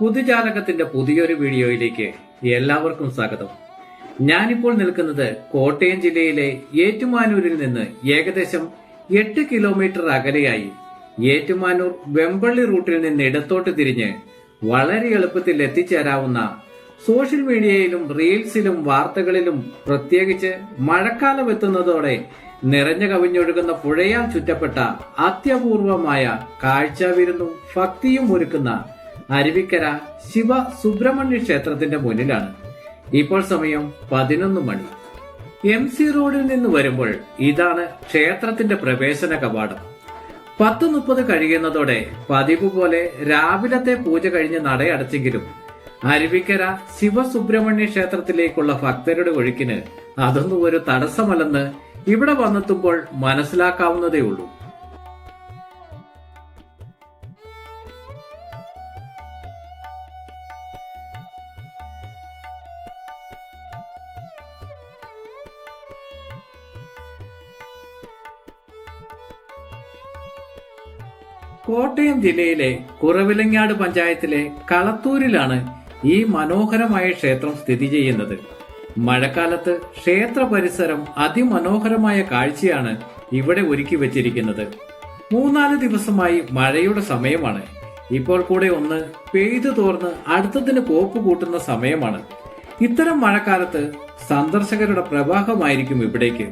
പുതുജാലകത്തിന്റെ പുതിയൊരു വീഡിയോയിലേക്ക് എല്ലാവർക്കും സ്വാഗതം. ഞാനിപ്പോൾ നിൽക്കുന്നത് കോട്ടയം ജില്ലയിലെ ഏറ്റുമാനൂരിൽ നിന്ന് ഏകദേശം എട്ട് കിലോമീറ്റർ അകലെയായി ഏറ്റുമാനൂർ വെമ്പള്ളി റൂട്ടിൽ നിന്ന് ഇടത്തോട്ട് തിരിഞ്ഞ് വളരെ എളുപ്പത്തിൽ എത്തിച്ചേരാവുന്ന സോഷ്യൽ മീഡിയയിലും റീൽസിലും വാർത്തകളിലും പ്രത്യേകിച്ച് മഴക്കാലം എത്തുന്നതോടെ നിറഞ്ഞു കവിഞ്ഞൊഴുകുന്ന പുഴയാൽ ചുറ്റപ്പെട്ട അത്യപൂർവമായ കാഴ്ചവിരുന്നും ഭക്തിയും ഒരുക്കുന്ന അരുവിക്കര ശിവ സുബ്രഹ്മണ്യ ക്ഷേത്രത്തിന്റെ മുന്നിലാണ്. ഇപ്പോൾ സമയം പതിനൊന്ന് മണി. എം സി റോഡിൽ നിന്ന് വരുമ്പോൾ ഇതാണ് ക്ഷേത്രത്തിന്റെ പ്രവേശന കവാടം. പത്ത് മുപ്പത് കഴിയുന്നതോടെ പതിവ് പോലെ രാവിലത്തെ പൂജ കഴിഞ്ഞ് നടയടച്ചെങ്കിലും അരുവിക്കര ശിവസുബ്രഹ്മണ്യ ക്ഷേത്രത്തിലേക്കുള്ള ഭക്തരുടെ ഒഴുക്കിന് അതൊന്നും ഒരു തടസ്സമല്ലെന്ന് ഇവിടെ വന്നെത്തുമ്പോൾ മനസ്സിലാക്കാവുന്നതേ ഉള്ളൂ കോട്ടയം ജില്ലയിലെ കുറവിലങ്ങാട് പഞ്ചായത്തിലെ കളത്തൂരിലാണ് ഈ മനോഹരമായ ക്ഷേത്രം സ്ഥിതി ചെയ്യുന്നത്. മഴക്കാലത്ത് ക്ഷേത്ര പരിസരം അതിമനോഹരമായ കാഴ്ചയാണ് ഇവിടെ ഒരുക്കി വെച്ചിരിക്കുന്നത്. മൂന്നാൽ ദിവസമായി മഴയുടെ സമയമാണ്. ഇപ്പോൾ കൂടെ ഒന്ന് പെയ്തു തോർന്ന് അടുത്തതിന് കോപ്പ് കൂട്ടുന്ന സമയമാണ്. ഇത്തരം മഴക്കാലത്ത് സന്ദർശകരുടെ പ്രവാഹമായിരിക്കും ഇവിടേക്ക്.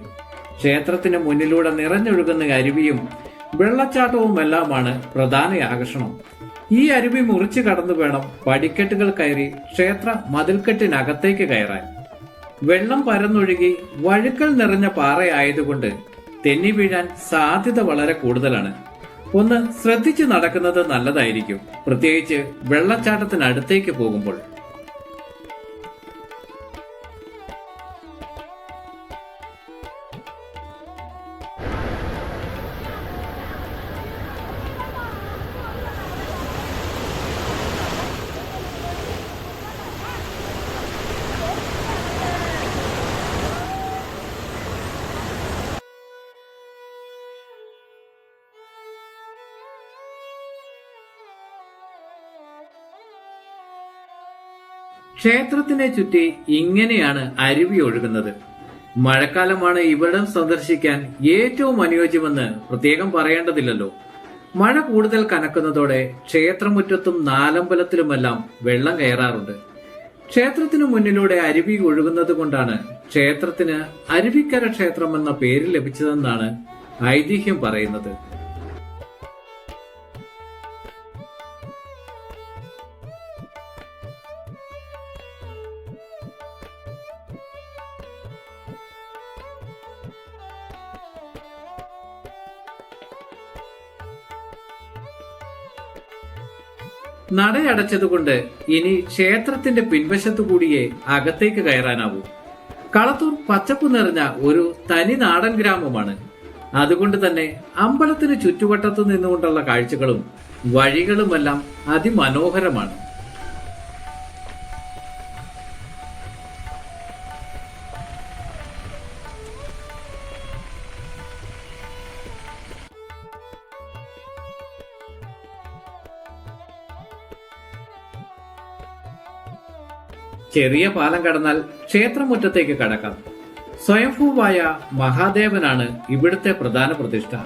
ക്ഷേത്രത്തിന് മുന്നിലൂടെ നിറഞ്ഞൊഴുകുന്ന അരുവിയും വെള്ളച്ചാട്ടവുമെല്ലാമാണ് പ്രധാന ആകർഷണം. ഈ അരുവി മുറിച്ചു കടന്നു വേണം പടിക്കെട്ടുകൾ കയറി ക്ഷേത്ര മതിൽക്കെട്ടിനകത്തേക്ക് കയറാൻ. വെള്ളം പരന്നൊഴുകി വഴുക്കൽ നിറഞ്ഞ പാറയായതുകൊണ്ട് തെന്നി വീഴാൻ സാധ്യത വളരെ കൂടുതലാണ്. ഒന്ന് ശ്രദ്ധിച്ചു നടക്കുന്നത് നല്ലതായിരിക്കും. പ്രത്യേകിച്ച് വെള്ളച്ചാട്ടത്തിനടുത്തേക്ക് പോകുമ്പോൾ. ക്ഷേത്രത്തിനെ ചുറ്റി ഇങ്ങനെയാണ് അരുവി ഒഴുകുന്നത്. മഴക്കാലമാണ് ഇവിടം സന്ദർശിക്കാൻ ഏറ്റവും അനുയോജ്യമെന്ന് പ്രത്യേകം പറയേണ്ടതില്ലല്ലോ. മഴ കൂടുതൽ കനക്കുന്നതോടെ ക്ഷേത്രമുറ്റത്തും നാലമ്പലത്തിലുമെല്ലാം വെള്ളം കയറാറുണ്ട്. ക്ഷേത്രത്തിനു മുന്നിലൂടെ അരുവി ഒഴുകുന്നത് കൊണ്ടാണ് ക്ഷേത്രത്തിന് അരുവിക്കര ക്ഷേത്രം എന്ന പേര് ലഭിച്ചതെന്നാണ് ഐതിഹ്യം പറയുന്നത്. നടയടച്ചതുകൊണ്ട് ഇനി ക്ഷേത്രത്തിന്റെ പിൻവശത്തു കൂടിയേ അകത്തേക്ക് കയറാനാവൂ. കളത്തൂർ പച്ചപ്പ് നിറഞ്ഞ ഒരു തനി നാടൻ ഗ്രാമമാണ്. അതുകൊണ്ട് തന്നെ അമ്പലത്തിന് ചുറ്റുവട്ടത്തു നിന്നുകൊണ്ടുള്ള കാഴ്ചകളും വഴികളുമെല്ലാം അതിമനോഹരമാണ്. ചെറിയ പാലം കടന്നാൽ ക്ഷേത്രമുറ്റത്തേക്ക് കടക്കാം. സ്വയംഭൂവായ മഹാദേവനാണ് ഇവിടുത്തെ പ്രധാന പ്രതിഷ്ഠ.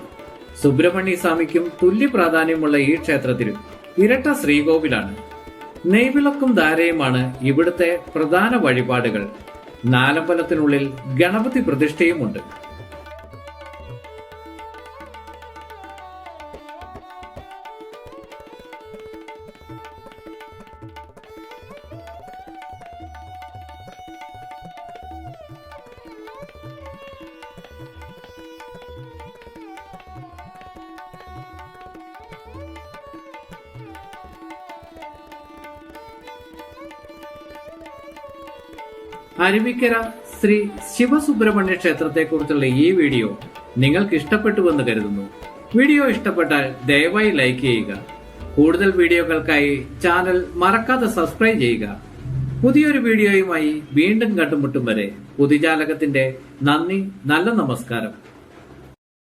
സുബ്രഹ്മണ്യ സ്വാമിക്കും തുല്യ പ്രാധാന്യമുള്ള ഈ ക്ഷേത്രത്തിൽ ഇരട്ട ശ്രീകോവിലാണ്. നെയ്വിളക്കും ധാരയുമാണ് ഇവിടുത്തെ പ്രധാന വഴിപാടുകൾ. നാലമ്പലത്തിനുള്ളിൽ ഗണപതി പ്രതിഷ്ഠയുമുണ്ട്. അരുവിക്കര ശ്രീ ശിവസുബ്രഹ്മണ്യ ക്ഷേത്രത്തെക്കുറിച്ചുള്ള ഈ വീഡിയോ നിങ്ങൾക്ക് ഇഷ്ടപ്പെട്ടുവെന്ന് കരുതുന്നു. വീഡിയോ ഇഷ്ടപ്പെട്ടാൽ ദയവായി ലൈക്ക് ചെയ്യുക. കൂടുതൽ വീഡിയോകൾക്കായി ചാനൽ മറക്കാതെ സബ്സ്ക്രൈബ് ചെയ്യുക. പുതിയൊരു വീഡിയോയുമായി വീണ്ടും കണ്ടുമുട്ടും വരെ. പുതുജാലകത്തിന്റെ നന്ദി നല്ല നമസ്കാരം.